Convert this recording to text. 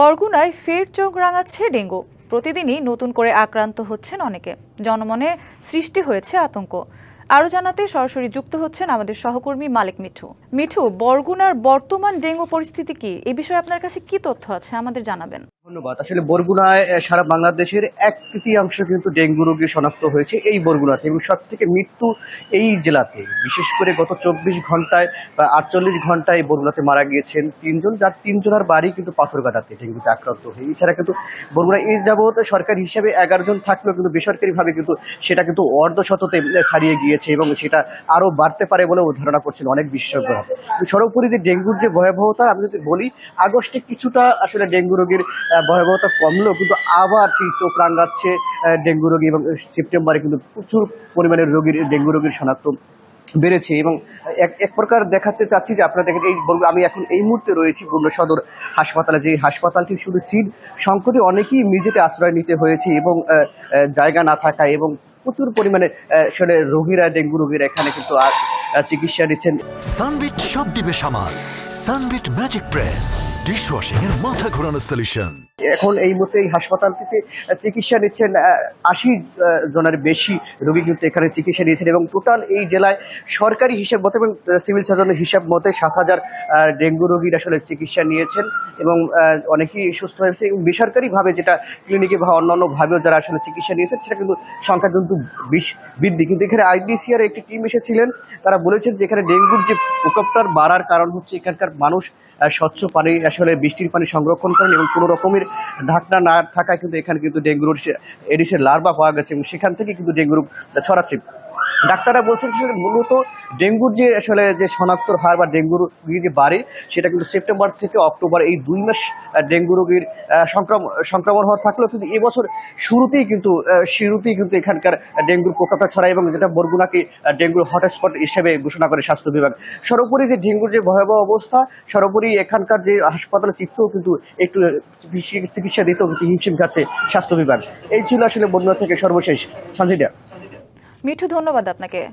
বরগুনায় ফের চোখ রাঙাচ্ছে ডেঙ্গু। প্রতিদিনই নতুন করে আক্রান্ত হচ্ছেন অনেকে। জনমনে সৃষ্টি হয়েছে আতঙ্ক। আরও জানাতে সরাসরি যুক্ত হচ্ছেন আমাদের সহকর্মী মালিক মিঠু। মিঠু, বরগুনার বর্তমান ডেঙ্গু পরিস্থিতি কি? এ বিষয়ে আপনার কাছে কি তথ্য আছে আমাদের জানাবেন। ধন্যবাদ। আসলে বরগুনায় সারা বাংলাদেশের এক তৃতীয়াংশ কিন্তু ডেঙ্গু রোগী শনাক্ত হয়েছে এই বরগুনাতে এবং সব থেকে মৃত্যু এই জেলাতে। বিশেষ করে গত চব্বিশ ঘন্টায় বা আটচল্লিশ ঘন্টায় বরগুনাতে মারা গিয়েছেন তিনজন, যার তিনজনের বাড়ি কিন্তু পাথরঘাটাতে ডেঙ্গুতে আক্রান্ত হয়ে। এছাড়া কিন্তু বরগুনা এই যাবৎ সরকারি হিসাবে এগারো জন থাকলেও কিন্তু বেসরকারিভাবে কিন্তু সেটা কিন্তু অর্ধশততে ছাড়িয়ে গিয়েছে এবং সেটা আরও বাড়তে পারে বলেও ধারণা করছেন অনেক বিশেষজ্ঞরা। সর্বোপরি যে ডেঙ্গুর যে ভয়াবহতা, আমি যদি বলি, আগস্টে কিছুটা আসলে ডেঙ্গু রোগীর ভয়াবহতা কমলেও কিন্তু আবার সেই চোখ রাঙাচ্ছে ডেঙ্গু রোগী এবং সেপ্টেম্বরে কিন্তু প্রচুর পরিমাণের রোগীর, ডেঙ্গু রোগীর শনাক্ত বেড়েছে এবং এক এক প্রকার দেখাতে চাচ্ছি যে আপনারা দেখেন এই বলব আমি এখন এই মুহূর্তে রয়েছি বগুড়া সদর হাসপাতালে, যে হাসপাতালটি শুধু সিট সংকটে অনেকেই মেঝেতে আশ্রয় নিতে হয়েছে এবং জায়গা না থাকায় এবং প্রচুর পরিমাণে আসলে রোগীরা, ডেঙ্গু রোগীরা এখানে কিন্তু আর চিকিৎসা নিচ্ছেন। সানবিট সব দিবে সামাল। Sunbit magic press. ডিশওয়াশিং এর মাথা ঘোরানো সলিউশন এখন এই মুহূর্তে এই হাসপাতালটিতে চিকিৎসা নিচ্ছেন আশি জনের বেশি রোগী কিন্তু এখানে চিকিৎসা নিয়েছেন এবং টোটাল এই জেলায় সরকারি হিসাব মতে এবং সিভিল সার্জনের হিসাব মতে সাত হাজার ডেঙ্গু রোগীর আসলে চিকিৎসা নিয়েছেন এবং অনেকেই সুস্থ হয়েছে এবং বেসরকারিভাবে যেটা ক্লিনিকে বা অন্যান্যভাবেও যারা আসলে চিকিৎসা নিয়েছেন, সেটা কিন্তু সংখ্যা কিন্তু বিশ বৃদ্ধি। কিন্তু এখানে আইডিসিআর একটি টিম এসেছিলেন, তারা বলেছেন যে এখানে ডেঙ্গুর যে প্রকোপটার বাড়ার কারণ হচ্ছে এখানকার মানুষ স্বচ্ছ পানি আসলে বৃষ্টির পানি সংরক্ষণ করেন এবং কোনো রকমের ঢাকনা না থাকায় কিন্তু এখানে কিন্তু ডেঙ্গুর এডিসের লার্ভা পাওয়া গেছে এবং সেখান থেকে কিন্তু ডেঙ্গু ছড়াচ্ছে। ডাক্তাররা বলছেন মূলত ডেঙ্গুর যে আসলে যে শনাক্তর হার বা ডেঙ্গু রোগী যে বাড়ে, সেটা কিন্তু সেপ্টেম্বর থেকে অক্টোবর এই দুই মাস ডেঙ্গু রোগীর সংক্রমণ সংক্রমণ হওয়া থাকলেও কিন্তু এবছর শুরুতেই কিন্তু শুরুতেই কিন্তু এখানকার ডেঙ্গুর প্রকোপটা ছড়ায় এবং যেটা বরগুনাকে ডেঙ্গুর হটস্পট হিসেবে ঘোষণা করে স্বাস্থ্য বিভাগ। সর্বোপরি যে ডেঙ্গুর যে ভয়াবহ অবস্থা, সর্বোপরি এখানকার যে হাসপাতালের চিত্রও কিন্তু একটু চিকিৎসা- দিতেও কিন্তু হিমশিম খাচ্ছে স্বাস্থ্য বিভাগ। এই ছিল আসলে বরগুনা থেকে সর্বশেষ। সঞ্জিদা মিঠু ধন্যবাদ আপনাকে।